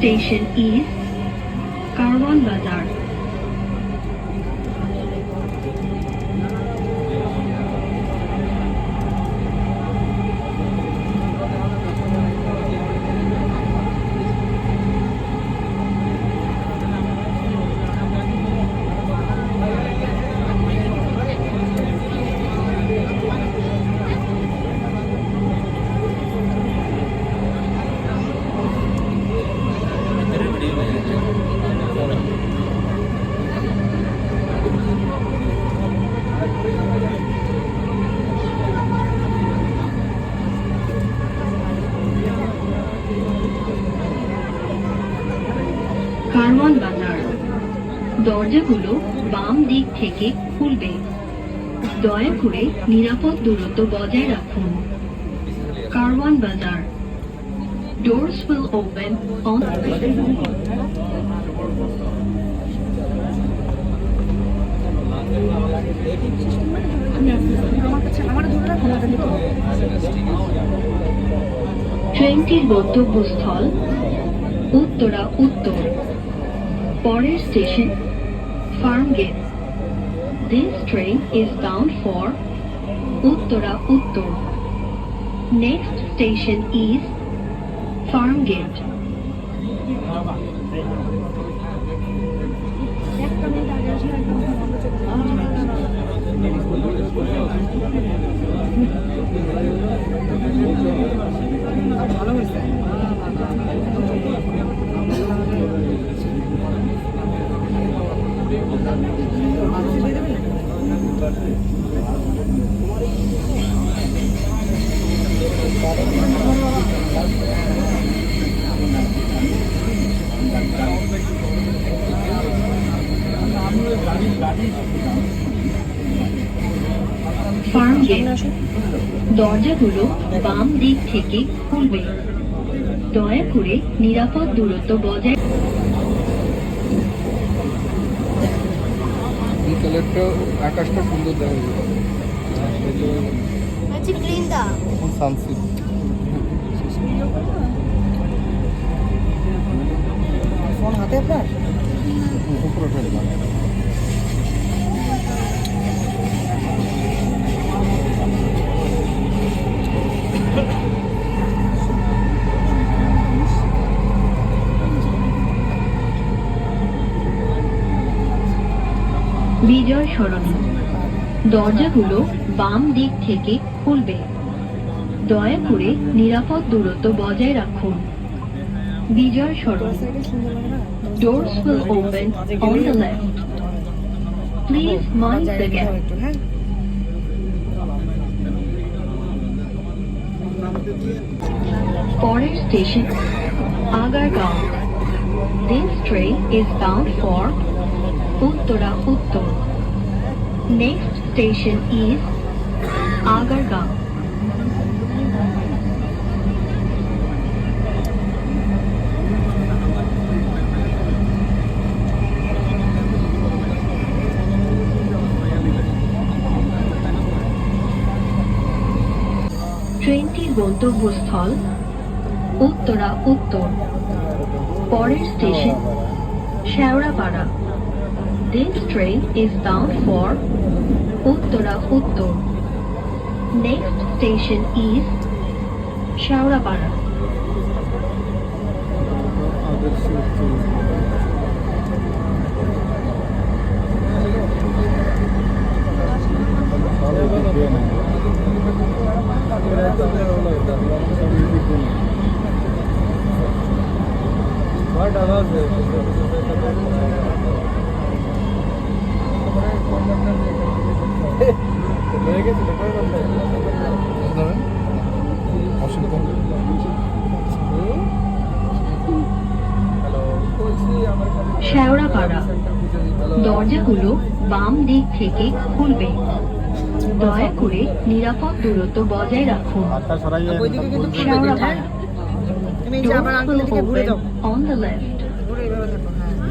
Next station is Karwan বাজার কারওয়ান বাজার। দরজাগুলো বাম দিক থেকে খুলবে। দয়া করে নিরাপদ দূরত্ব বজায় রাখুন। কারওয়ান বাজার। Doors will open on ট্রেনটির গন্তব্যস্থল উত্তরা উত্তর পরের station Farmgate This train is bound for Uttara Uttar Next station is Farmgate. ভালো দরজাগুলো বাম দিক থেকে খুলবে। দয়া করে নিরাপদ দূরত্ব বজায় কালারটা আকাশটা সুন্দর দেখা যায়। সানসেট ফোন হাতে আপনার? বিজয় সরণি। দরজাগুলো বাম দিক থেকে খুলবে। দয়া করে নিরাপদ দূরত্ব বজায় রাখুন। Bijoy Sarani doors will open on the left please mind the gap পরের station, Agargaon. This train is bound for Uttara Uttar. Next station is Agargaon. গন্তব্যস্থল উত্তরা উত্তর, পরের station Shewrapara. This train is bound for Uttara Uttar. Next station is Shewrapara. নেই। শেওড়াপাড়া দরজাগুলো বাম দিক থেকে খুলবে। দয়া করে নিরাপদ দূরত্ব বজায় রাখুন।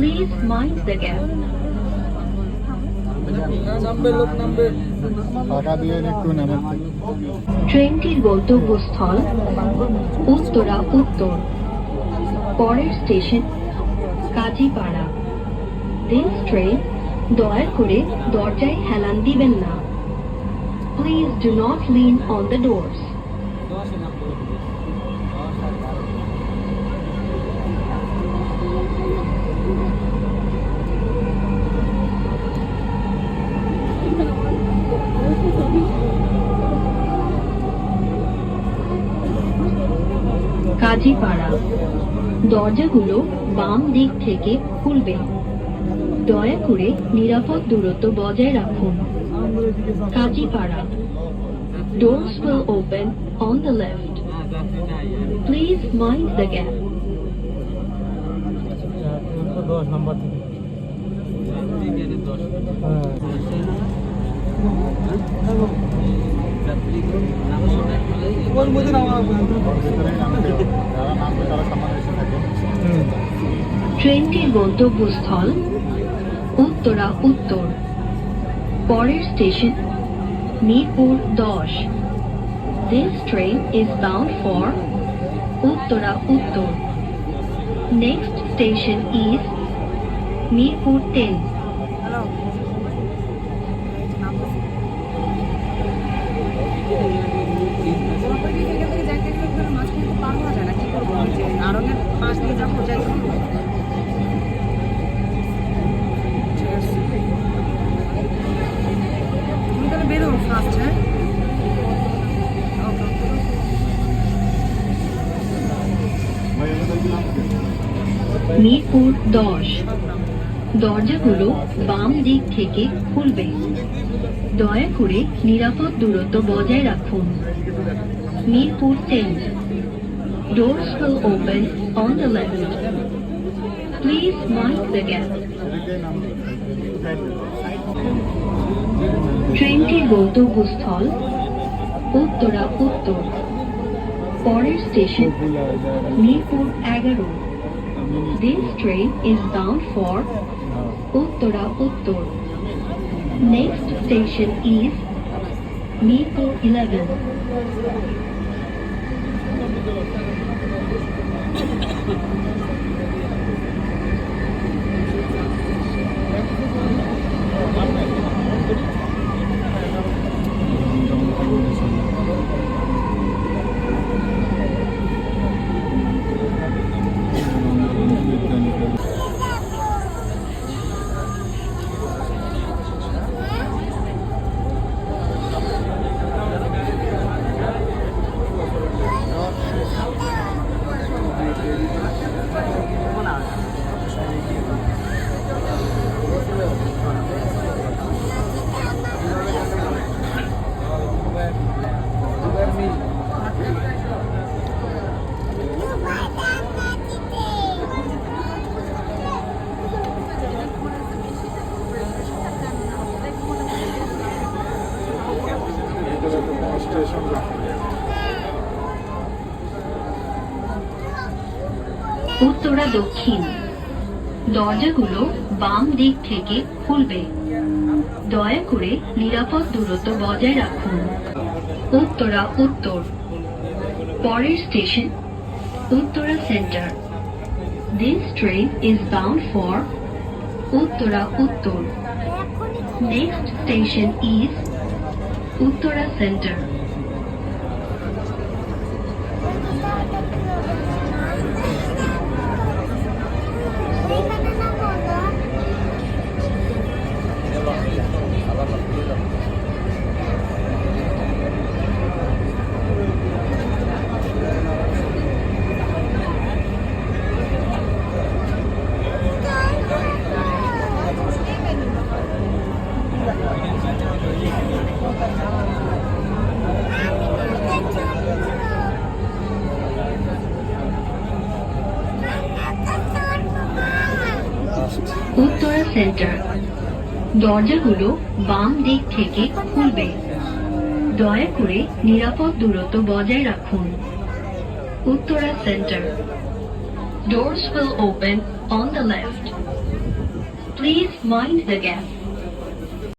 দিন, gap. টাকা দিয়ে নেমেন ট্রেনটির গন্তব্যস্থল উত্তরা উত্তর। পরের স্টেশন কাজীপাড়া। দিস ট্রেন দয়া করে দরজায় হেলান দিবেন না। Please do not lean on the doors Kazipara. দরজাগুলো বাম দিক থেকে খুলবে। দয়া করে নিরাপদ দূরত্ব বজায় রাখুন। Kazipara Doors will open on the left. Please mind the gap. ট্রেনটির গন্তব্যস্থল উত্তরা উত্তর পরের station, মিরপুর দশ This train is bound for Uttara Uttur. Next station is Mirpur 10. Mirpur দশ। দরজাগুলো বাম দিক থেকে খুলবে। দয়া করে নিরাপদ দূরত্ব বজায় রাখুন। Mirpur ten Doors will open on the left. Please mind the gap. ট্রেনটির গন্তব্যস্থল। উত্তরা উত্তর। পরের স্টেশন মিরপুর এগারো। This train is bound for Uttara Uttur. Next station is Mipur 11. Uttara দক্ষিণ। দরজাগুলো বাম দিক থেকে খুলবে। দয়া করে নিরাপদ দূরত্ব বজায় রাখুন। উত্তরা উত্তর। পরের station, Uttara centre. This train is bound for Uttara Uttar. Next station is Uttara centre Uttara centre দরজাগুলো বাম দিক থেকে খুলবে দয়া করে নিরাপদ দূরত্ব বজায় রাখুন Uttara centre Doors will open on the left. Please mind the gap.